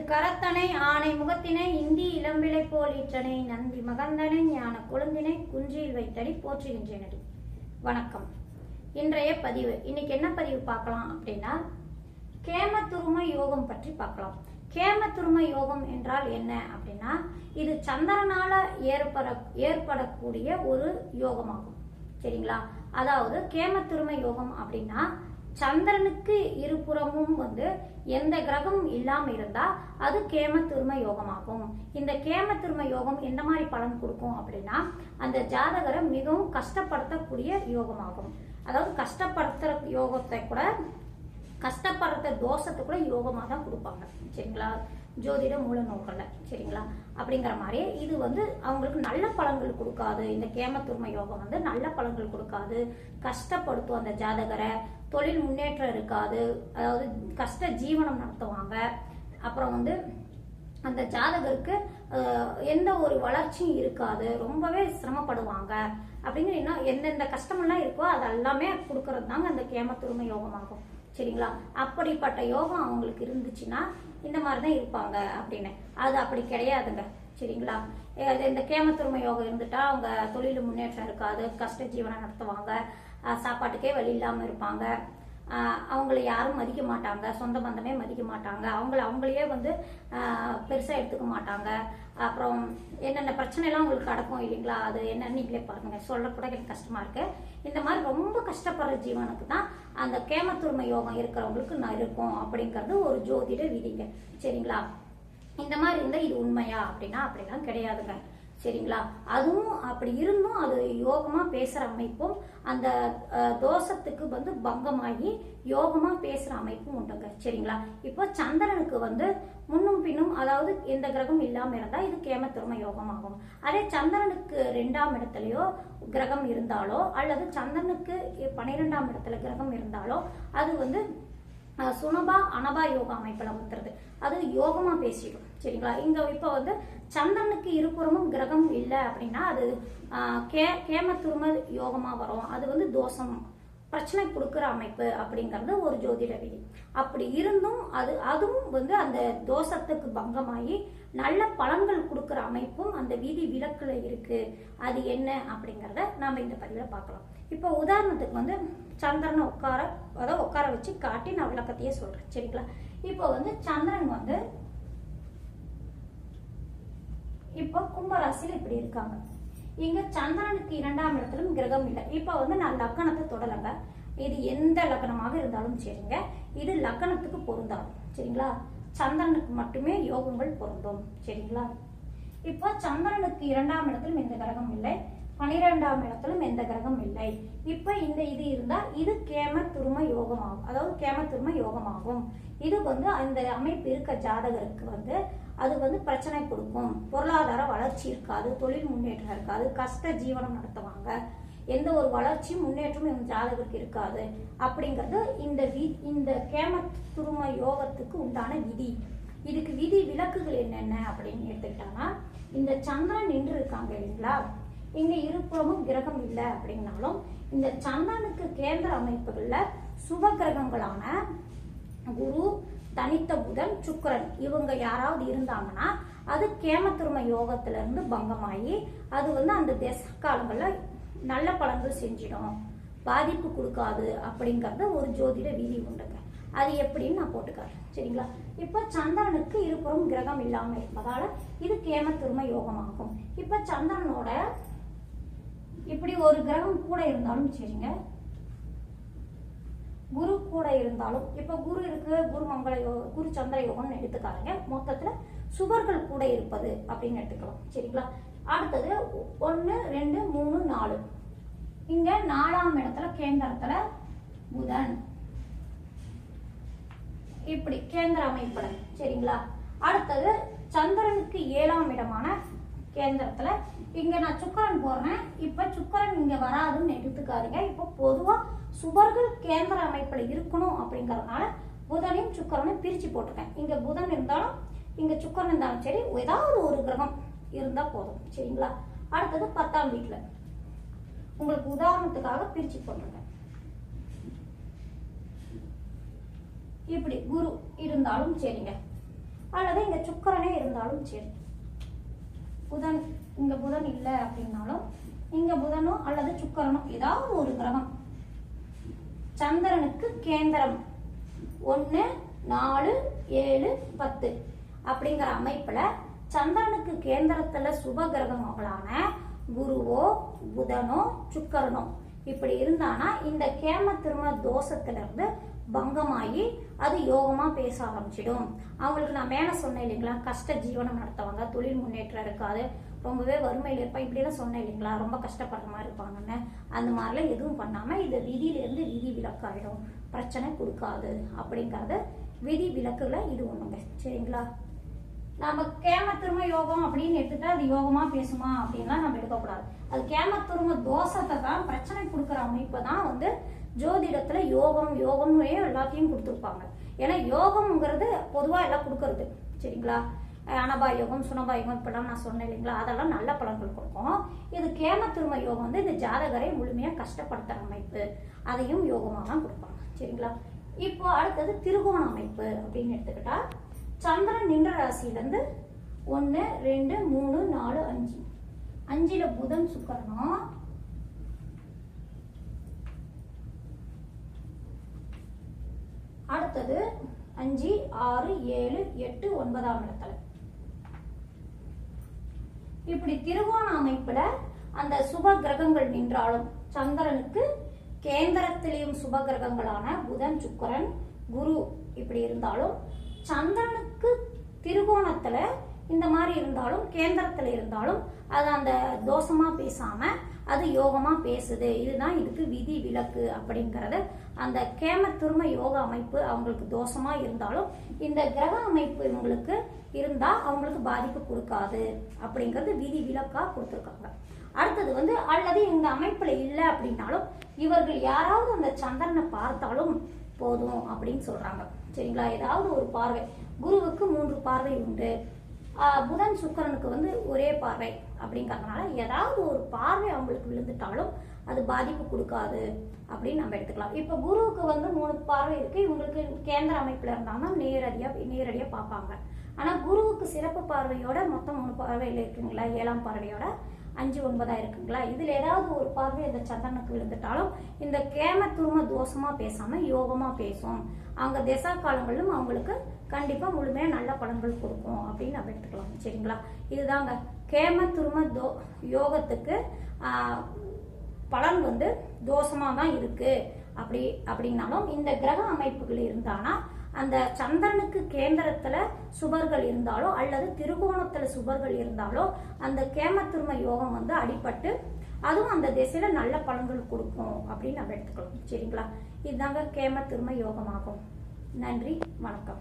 ஐந்து கரத்தனை ஆணை முகத்தினை இந்தி இளம்பிளை போலீற்றனை நந்தி மகந்தனை ஞான குழந்தினை குஞ்சியில் வைத்தடி போற்றுகின்றனடி. வணக்கம். இன்றைய பதிவு. இன்னைக்கு என்ன பதிவு பார்க்கலாம் அப்படின்னா கேமத்துரும யோகம் பற்றி பார்க்கலாம். கேமத்துரும யோகம் என்றால் என்ன அப்படின்னா இது சந்திரனால ஏற்பட ஏற்படக்கூடிய ஒரு யோகமாகும். சரிங்களா? அதாவது கேமத்துரும யோகம் அப்படின்னா சந்திரனுக்கு இருபுறமும் வந்து எந்த கிரகம் இல்லாம இருந்தா அது கேமத்துரும யோகமாகும். இந்த கேமத்துரும யோகம் எந்த மாதிரி பலன் கொடுக்கும் அப்படின்னா அந்த ஜாதகரை மிகவும் கஷ்டப்படுத்தக்கூடிய யோகமாகும். அதாவது கஷ்டப்படுத்துற யோகத்தை கூட கஷ்டப்படுற தோஷத்தை கூட யோகமாக தான் கொடுப்பாங்க. சரிங்களா? ஜோதிட மூல நோக்கல்ல சரிங்களா? அப்படிங்கிற மாதிரி இது வந்து அவங்களுக்கு நல்ல பலன்கள் கொடுக்காது. இந்த கேமத்துர்ம யோகம் வந்து நல்ல பழங்கள் கொடுக்காது. கஷ்டப்படுத்தும் அந்த ஜாதகரை. தொழில் முன்னேற்றம் இருக்காது. அதாவது கஷ்ட ஜீவனம் நடத்துவாங்க. அப்புறம் வந்து அந்த ஜாதகருக்கு எந்த ஒரு வளர்ச்சியும் இருக்காது. ரொம்பவே சிரமப்படுவாங்க. அப்படிங்கிற இன்னும் எந்தெந்த கஷ்டமெல்லாம் இருக்கோ அது எல்லாமே கொடுக்கறது தாங்க அந்த கேமத்துரும யோகமாகும். சரிங்களா? அப்படிப்பட்ட யோகம் அவங்களுக்கு இருந்துச்சுன்னா இந்த மாதிரி தான் இருப்பாங்க அப்படின்னு. அது அப்படி கிடையாதுங்க. சரிங்களா? அது இந்த கேமத்துருமை யோகம் இருந்துட்டா அவங்க தொழில் முன்னேற்றம் இருக்காது கஷ்ட ஜீவனம் நடத்துவாங்க. சாப்பாட்டுக்கே வழி இல்லாமல் இருப்பாங்க. அவங்கள யாரும் மதிக்க மாட்டாங்க. சொந்த பந்தமே மதிக்க மாட்டாங்க. அவங்கள அவங்களையே வந்து பெருசாக எடுத்துக்க மாட்டாங்க. அப்புறம் என்னென்ன பிரச்சனைலாம் உங்களுக்கு நடக்கும் இல்லைங்களா? அது என்னன்னு நீங்களே பாருங்க. சொல்ல கூட எனக்கு கஷ்டமாக இருக்கு. இந்த மாதிரி ரொம்ப கஷ்டப்படுற ஜீவனுக்கு தான் அந்த கேமத்துரிமை யோகம் இருக்கிறவங்களுக்கு நான் இருக்கும் அப்படிங்கிறது ஒரு ஜோதிட விதிங்க. சரிங்களா? இந்த மாதிரி இருந்தால் இது உண்மையா அப்படின்னா அப்படிலாம் கிடையாதுங்க. சரிங்களா? அதுவும் அப்படி இருந்தும் அது யோகமாக பேசுகிற அமைப்பும் அந்த தோஷத்துக்கு வந்து பங்கமாகி யோகமாக பேசுகிற அமைப்பும் உண்டுங்க. சரிங்களா? இப்போ சந்திரனுக்கு வந்து முன்னும் பின்னும் அதாவது எந்த கிரகம் இல்லாமல் இருந்தால் இது கேமத்திரும யோகமாகும். அதே சந்திரனுக்கு ரெண்டாம் இடத்துலையோ கிரகம் இருந்தாலோ அல்லது சந்திரனுக்கு பன்னிரெண்டாம் இடத்துல கிரகம் இருந்தாலோ அது வந்து சுனபா அனபா யோகா அமைப்பில் வந்துடுது அது யோகமாக பேசிடும். சரிங்களா? இங்கே இப்போ வந்து சந்திரனுக்கு இருபுறமும் கிரகம் இல்லை அப்படின்னா அது கே கேமத்துரும யோகமாக வரும். அது வந்து தோஷம் பிரச்சனை கொடுக்குற அமைப்பு அப்படிங்கிறது ஒரு ஜோதிட விதி. அப்படி இருந்தும் அது அதுவும் வந்து அந்த தோஷத்துக்கு பங்கமாகி நல்ல பலன்கள் கொடுக்குற அமைப்பும் அந்த வீதி விளக்குல இருக்கு. அது என்ன அப்படிங்கிறத நாம இந்த பதிவில் பார்க்கலாம். இப்போ உதாரணத்துக்கு வந்து சந்திரனை உட்கார அதாவது உட்கார வச்சு காட்டி நான் விளக்கத்தையே சொல்றேன். சரிங்களா? இப்போ வந்து சந்திரன் வந்து இப்போ கும்பராசியில் இப்படி இருக்காங்க. இங்க சந்திரனுக்கு இரண்டாம் இடத்திலும் கிரகம் இல்லை. இப்போ வந்து நான் லக்கணத்தை தொடலங்க இது எந்த லக்கணமாக இருந்தாலும் சரிங்க. இது லக்கணத்துக்கு பொருந்தாது. சரிங்களா? சந்திரனுக்கு மட்டுமே யோகங்கள் பொருந்தும். சரிங்களா? இப்போ சந்திரனுக்கு இரண்டாம் இடத்திலும் எந்த கிரகம் இல்லை. பனிரெண்டாம் இடத்திலும் எந்த கிரகம் இல்லை. இப்போ இந்த இது இருந்தா இது கேம துரும யோகமாகும். அதாவது கேம துரும யோகமாகும். இது வந்து அந்த அமைப்பு இருக்க ஜாதகருக்கு வந்து அது வந்து பிரச்சனை கொடுக்கும். பொருளாதார வளர்ச்சி இருக்காது தொழில் முன்னேற்றம் இருக்காது கஷ்ட ஜீவனம் நடத்துவாங்க. எந்த ஒரு வளர்ச்சியும் முன்னேற்றமும் இவங்க ஜாதகருக்கு இருக்காது. அப்படிங்கிறது இந்த வி இந்த கேம துரும யோகத்துக்கு உண்டான விதி. இதுக்கு விதி விளக்குகள் என்னென்ன அப்படின்னு எடுத்துக்கிட்டாங்கன்னா இந்த சந்திரன் நின்று இருக்காங்க இல்லைங்களா? இங்க இருப்புறமும் கிரகம் இல்லை அப்படின்னாலும் இந்த சந்திரனுக்கு கேந்திர அமைப்புகள்ல சுப கிரகங்களான குரு தனித்த புதன் சுக்கரன் இவங்க யாராவது இருந்தாங்கன்னா அது கேமத்திரும யோகத்திலிருந்து பங்கமாகி அது வந்து அந்த தேச காலங்களில் நல்ல பலன்கள் செஞ்சிடும். பாதிப்பு கொடுக்காது அப்படிங்கிறத ஒரு ஜோதிட விதி உண்டுங்க. அது எப்படின்னு நான் போட்டுக்காரேன் சரிங்களா? இப்போ சந்திரனுக்கு இருபுறம் கிரகம் இல்லாமல் இருப்பதால இது கேமத்திரும யோகமாகும். இப்போ சந்திரனோட இப்படி ஒரு கிரகம் கூட இருந்தாலும் சரிங்க. குரு கூட இருந்தாலும் இப்போ குரு இருக்கு குரு மங்கள யோகம் குரு சந்திர யோகம்னு எடுத்துக்காருங்க மொத்தத்துல சுவர்கள் கூட இருப்பது அப்படின்னு எடுத்துக்கலாம். சரிங்களா? அடுத்தது ஒன்று ரெண்டு மூணு நாலு. இங்க நாலாம் இடத்துல கேந்திரத்துல புதன். இப்படி கேந்திர அமைப்புல சரிங்களா? அடுத்தது சந்திரனுக்கு ஏழாம் இடமான கேந்திரத்துல. இங்க நான் சுக்கரன் போடுறேன் இப்ப சுக்கரன் இங்க வராதுன்னு எடுத்துக்காதீங்க. இப்ப பொதுவா சுபர்கள் கேந்திர அமைப்புல இருக்கணும் அப்படிங்கறதுனால புதனையும் சுக்கரனும் பிரிச்சு போட்டிருக்கேன் இங்க புதன் இருந்தாலும் இங்க சுக்கரன் இருந்தாலும் சரி ஏதாவது ஒரு கிரகம் இருந்தா போதும் சரிங்களா? அடுத்தது பத்தாம் வீட்டுல உங்களுக்கு உதாரணத்துக்காக பிரிச்சு பண்ணுங்க இப்படி குரு இருந்தாலும் சரிங்க. அல்லது இங்க சுக்கரனே இருந்தாலும் சரி. புதன் இங்க புதன் இல்லை அப்படின்னாலும் இங்க புதனோ அல்லது சுக்கரனோ ஏதாவது ஒரு கிரகம். சந்திரனுக்கு கேந்திரம். ஒன்று நாலு ஏழு பத்து. அப்படிங்கிற அமைப்புல சந்திரனுக்கு கேந்திரத்துல சுப கிரகங்களான குருவோ புதனோ சுக்கரனோ. இப்படி இருந்தானா இந்த கேம திரும தோஷத்துல இருந்து பங்கமாகி அது யோகமா பேச ஆரம்பிச்சிடும். அவங்களுக்கு நான் மேல சொன்னேன் இல்லைங்களா கஷ்ட ஜீவனம் நடத்துவாங்க தொழில் முன்னேற்றம் இருக்காது ரொம்பவே வறுமையில் இருப்பா இப்படிலாம் சொன்னேன் இல்லைங்களா ரொம்ப கஷ்டப்படுற மாதிரி இருப்பாங்கன்னு. அந்த மாதிரிலாம் எதுவும் பண்ணாம இது விதியிலேருந்து விதி விலக்காயிடும். பிரச்சனை கொடுக்காது அப்படிங்கறது விதி விலக்குல இது ஒண்ணுங்க. சரிங்களா? நம்ம திரும யோகம் அப்படின்னு எடுத்துட்டா அது யோகமா பேசுமா அப்படின்லாம் நம்ம எடுக்கக்கூடாது. அது கேமத்துரும தோஷத்தை தான் பிரச்சனை கொடுக்குற அமைப்பு தான் வந்து ஜோதிடத்துல யோகம் யோகம்னு எல்லாத்தையும் கொடுத்துருப்பாங்க. ஏன்னா யோகம்ங்கிறது பொதுவா எல்லாம் கொடுக்கறது சரிங்களா? அனபாயோகம் அனபா யோகம் சுனபா யோகம் இப்பெல்லாம் நான் சொன்னேன் இல்லைங்களா? அதெல்லாம் நல்ல பலன்கள் கொடுக்கும். இது கேம திரும யோகம் வந்து இந்த ஜாதகரை முழுமையா கஷ்டப்படுத்துற அமைப்பு. அதையும் யோகமாக தான் கொடுப்பாங்க சரிங்களா? இப்போ அடுத்தது திருகோண அமைப்பு அப்படின்னு எடுத்துக்கிட்டா சந்திரன் நின்ற ராசியிலேருந்து ஒன்று ரெண்டு மூணு நாலு அஞ்சு. அஞ்சில் புதன் சுக்கரனா அடுத்தது அஞ்சு ஆறு ஏழு எட்டு ஒன்பதாம் இடத்துல. இப்படி திருவோண அமைப்புல அந்த சுப கிரகங்கள் நின்றாலும் சந்திரனுக்கு கேந்திரத்திலையும் சுப கிரகங்களான புதன் சுக்கரன் குரு இப்படி இருந்தாலும் சந்திரனுக்கு திருகோணத்துல இந்த மாதிரி இருந்தாலும் கேந்திரத்துல இருந்தாலும் அது அந்த தோஷமா பேசாம அது யோகமா பேசுது. இதுதான் இதுக்கு விதி விலக்கு அப்படிங்கறது. அந்த கேம திரும யோக அமைப்பு அவங்களுக்கு தோஷமா இருந்தாலும் இந்த கிரக அமைப்பு இவங்களுக்கு இருந்தா அவங்களுக்கு பாதிப்பு கொடுக்காது அப்படிங்கிறது விதி விலக்கா கொடுத்துருக்காங்க. அடுத்தது வந்து அல்லது இந்த அமைப்புல இல்லை அப்படின்னாலும் இவர்கள் யாராவது அந்த சந்திரனை பார்த்தாலும் போதும் அப்படின்னு சொல்றாங்க. சரிங்களா? ஏதாவது ஒரு பார்வை. குருவுக்கு மூன்று பார்வை உண்டு. புதன் சுக்கரனுக்கு வந்து ஒரே பார்வை அப்படிங்கறதுனால ஏதாவது ஒரு பார்வை அவங்களுக்கு விழுந்துட்டாலும் அது பாதிப்பு கொடுக்காது அப்படின்னு நம்ம எடுத்துக்கலாம். இப்போ குருவுக்கு வந்து மூணு பார்வை இருக்கு. இவங்களுக்கு கேந்திர அமைப்புல இருந்தாங்கன்னா நேரடியா நேரடியா பார்ப்பாங்க. ஆனா குருவுக்கு சிறப்பு பார்வையோட மொத்தம் மூணு பார்வையில இருக்குங்களா? ஏழாம் பார்வையோட அஞ்சு ஒன்பதாக இருக்குங்களா? இதில் ஏதாவது ஒரு பார்வை இந்த சந்திரனுக்கு விழுந்துட்டாலும் இந்த கேம துரும தோஷமாக பேசாமல் யோகமாக பேசும். அவங்க திசா காலங்களிலும் அவங்களுக்கு கண்டிப்பாக முழுமையாக நல்ல பலன்கள் கொடுக்கும் அப்படின்னு நம்ம எடுத்துக்கலாம். சரிங்களா? இதுதாங்க. கேம துரும தோ யோகத்துக்கு பலன் வந்து தோஷமாக தான் இருக்குது அப்படி அப்படின்னாலும் இந்த கிரக அமைப்புகள் இருந்தானா அந்த சந்திரனுக்கு கேந்திரத்துல சுபர்கள் இருந்தாலோ அல்லது திருகோணத்துல சுபர்கள் இருந்தாலோ அந்த கேமத்திரும யோகம் வந்து அடிபட்டு அதுவும் அந்த திசையில நல்ல பலன்கள் கொடுக்கும் அப்படின்னு நம்ம எடுத்துக்கலாம். சரிங்களா? இதுதாங்க கேம திரும யோகமாகும். நன்றி வணக்கம்.